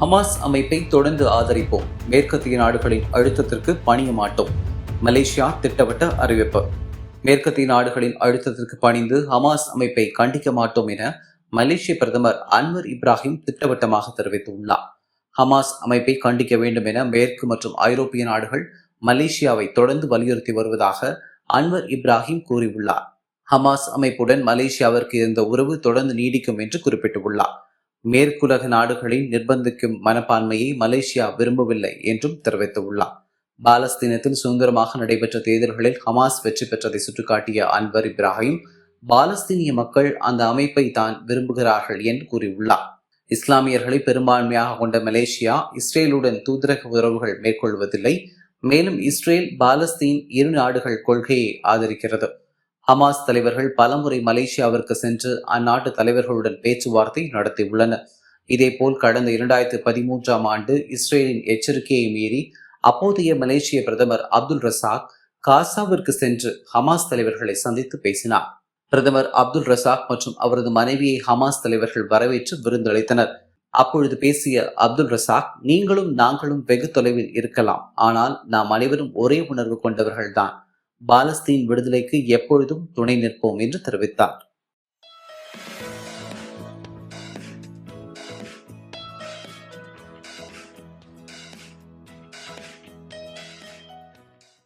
Hamas அமைப்பை தொடர்ந்து ஆதரிப்போம். மேற்கத்திய நாடுகளின் அழுத்தத்திற்கு பணிய மாட்டோம் மலேசியா திட்டவட்ட அறிவிப்பு. மேற்கத்திய நாடுகளின் அழுத்தத்திற்கு பணிந்து ஹமாஸ் அமைப்பை கண்டிக்க மாட்டோம் என மலேசிய பிரதமர் அன்வர் இப்ராஹிம் திட்டவட்டமாக தெரிவித்துள்ளார். ஹமாஸ் அமைப்பை கண்டிக்க வேண்டும் என மேற்கு மற்றும் ஐரோப்பிய நாடுகள் மலேசியாவை தொடர்ந்து வலியுறுத்தி வருவதாக அன்வர் இப்ராஹிம் கூறியுள்ளார். ஹமாஸ் அமைப்புடன் மலேசியாவிற்கு இருந்த உறவு தொடர்ந்து நீடிக்கும் என்று குறிப்பிட்டுள்ளார். மேற்குலக நாடுகளை நிர்பந்திக்கும் மனப்பான்மையை மலேசியா விரும்பவில்லை என்றும் தெரிவித்துள்ளார். பாலஸ்தீனத்தில் சுதந்திரமாக நடைபெற்ற தேர்தல்களில் ஹமாஸ் வெற்றி பெற்றதை சுட்டிக்காட்டிய அன்வர் இப்ராஹிம் பாலஸ்தீனிய மக்கள் அந்த அமைப்பை தான் விரும்புகிறார்கள் என்று கூறியுள்ளார். இஸ்லாமியர்களை பெரும்பான்மையாக கொண்ட மலேசியா இஸ்ரேலுடன் தூதரக உறவுகள் மேற்கொள்வதில்லை. மேலும் இஸ்ரேல் பாலஸ்தீன் இரு நாடுகள் கொள்கையை ஆதரிக்கிறது. ஹமாஸ் தலைவர்கள் பலமுறை மலேசியாவிற்கு சென்று அந்நாட்டு தலைவர்களுடன் பேச்சுவார்த்தை நடத்தியுள்ளனர். இதேபோல் கடந்த இரண்டாயிரத்தி பதிமூன்றாம் ஆண்டு இஸ்ரேலின் எச்சரிக்கையை மீறி அப்போதைய மலேசிய பிரதமர் அப்துல் ரசாக் காசாவிற்கு சென்று ஹமாஸ் தலைவர்களை சந்தித்து பேசினார். பிரதமர் அப்துல் ரசாக் மற்றும் அவரது மனைவியை ஹமாஸ் தலைவர்கள் வரவேற்று விருந்தளித்தனர். அப்பொழுது பேசிய அப்துல் ரசாக் நீங்களும் நாங்களும் வெகு தொலைவில் இருக்கலாம். ஆனால் நாம் அனைவரும் ஒரே உணர்வு கொண்டவர்கள்தான். பாலஸ்தீன் விடுதலைக்கு எப்பொழுதும் துணை நிற்போம் என்று தெரிவித்தார்.